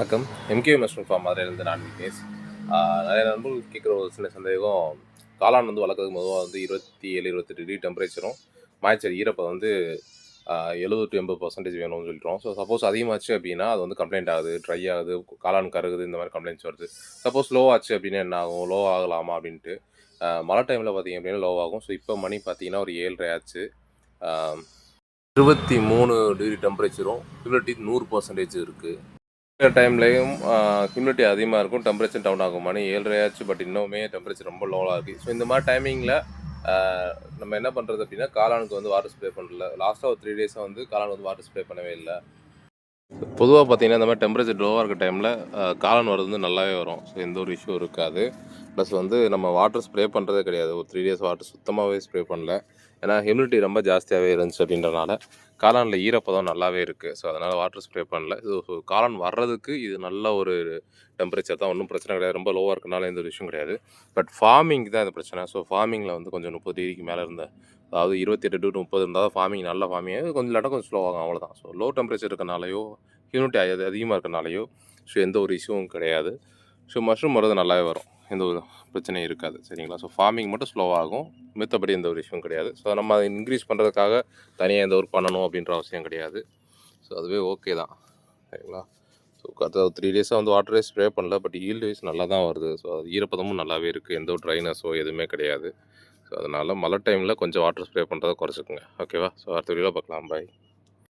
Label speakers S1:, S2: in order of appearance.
S1: வணக்கம். MK mushroom form மதுரையிலேருந்து நான் விக்னேஷ். நிறைய நண்பர்கள் கேட்குற ஒரு சின்ன சந்தேகம். காளான் வந்து வளர்க்குறது மொதல் வந்து இருபத்தி ஏழு இருபத்தெட்டு டிகிரி டெம்பரேச்சரும் மாய்ச்சல் ஈரப்பதம் வந்து எழுபது டு எண்பது பர்சன்டேஜ் வேணும்னு சொல்லிட்டோம். ஸோ சப்போஸ் அதிகமாச்சு அப்படின்னா அது வந்து கம்ப்ளைண்ட் ஆகுது ட்ரை ஆகுது காளான் கருகுது இந்த மாதிரி கம்ப்ளைண்ட்ஸ் வருது. சப்போஸ் லோ ஆச்சு அப்படின்னா என்ன ஆகும்? லோ ஆகலாமா அப்படின்ட்டு மழை டைமில் பார்த்தீங்க அப்படின்னா லோ ஆகும். ஸோ இப்போ மணி பார்த்தீங்கன்னா ஒரு ஏழரை ஆச்சு. இருபத்தி மூணு டிகிரி டெம்பரேச்சரும் ஹியூமிடிட்டி நூறு பர்சன்டேஜ் இருக்குது டைம்லேயும் ஹியூமிடிட்டி அதிகமாக இருக்கும் டெம்பரேச்சர் டவுன் ஆகும் மணி ஏழரை ஆச்சு பட் இன்னுமே டெம்பரேச்சர் ரொம்ப லோவாக இருக்குது ஸோ இந்த மாதிரி டைமிங்கில் நம்ம என்ன பண்ணுறது அப்படின்னா காளானுக்கு வந்து வாட்டர் ஸ்ப்ரே பண்ணல லாஸ்ட்டாக ஒரு த்ரீ டேஸாக வந்து காளான் வந்து வாட்டர் ஸ்ப்ரே பண்ணவே இல்லை. பொதுவாக பார்த்தீங்கன்னா இந்த மாதிரி டெம்பரேச்சர் லோவாக இருக்க டைமில் காளான் வரது வந்து நல்லாவே வரும். ஸோ எந்த ஒரு இஷ்யூ இருக்காது. ப்ளஸ் வந்து நம்ம வாட்டர் ஸ்ப்ரே பண்ணுறதே கிடையாது. ஒரு த்ரீ டேஸ் வாட்டர் சுத்தமாகவே ஸ்ப்ரே பண்ணல. ஏன்னா ஹியூமிடிட்டி ரொம்ப ஜாஸ்தியாகவே இருந்துச்சு அப்படின்றனால காளானில் ஈரப்பதம் நல்லாவே இருக்குது ஸோ அதனால் வாட்டர் ஸ்ப்ரே பண்ணல. ஸோ ஸோ காளான் வர்றதுக்கு இது நல்ல ஒரு டெம்பரேச்சர் தான். ஒன்றும் பிரச்சனை கிடையாது. ரொம்ப லோவாக இருக்கனால எந்த ஒரு விஷயம் கிடையாது. பட் ஃபார்மிங் தான் இந்த பிரச்சனை. ஸோ ஃபார்மிங்கில் வந்து கொஞ்சம் முப்பது டிகிரிக்கு மேலே இருந்த அதாவது இருபத்தெட்டு டு முப்பது இருந்தால் தான் ஃபார்மிங் நல்ல ஃபார்மிங் கொஞ்சம் இல்லாட்டா கொஞ்சம் ஸ்லோ ஆகும். அவ்வளோதான் ஸோ லோ டெம்பரேச்சர் இருக்கனாலையோ ஹியூமிடிட்டி அதிகமாக இருக்கனாலையோ ஸோ எந்த ஒரு இஷ்யூவும் கிடையாது. ஸோ மஷ்ரூம் வர்றது நல்லாவே வரும். எந்த ஒரு பிரச்சனையும் இருக்காது சரிங்களா? ஸோ ஃபார்மிங் மட்டும் ஸ்லோவாகும் மித்தபடி எந்த ஒரு விஷயம் கிடையாது. ஸோ நம்ம அதை இன்க்ரீஸ் பண்ணுறதுக்காக தனியாக எந்த ஒரு பண்ணணும் அப்படின்ற அவசியம் கிடையாது. ஸோ அதுவே ஓகே தான் சரிங்களா? ஸோ கரெக்டாக த்ரீ டேஸாக வந்து வாட்டரே ஸ்ப்ரே பண்ணல பட் ஈல்டு வைஸ் நல்லா தான் வருது. ஸோ அது ஈரப்பதமும் நல்லாவே இருக்குது எந்த ஒரு ட்ரைனஸோ எதுவுமே கிடையாது. ஸோ அதனால் மழை டைமில் கொஞ்சம் வாட்டர் ஸ்ப்ரே பண்ணுறதை குறைச்சிக்கோங்க. ஓகேவா ஸோ அடுத்த வீடியோவில் பார்க்கலாம். பாய்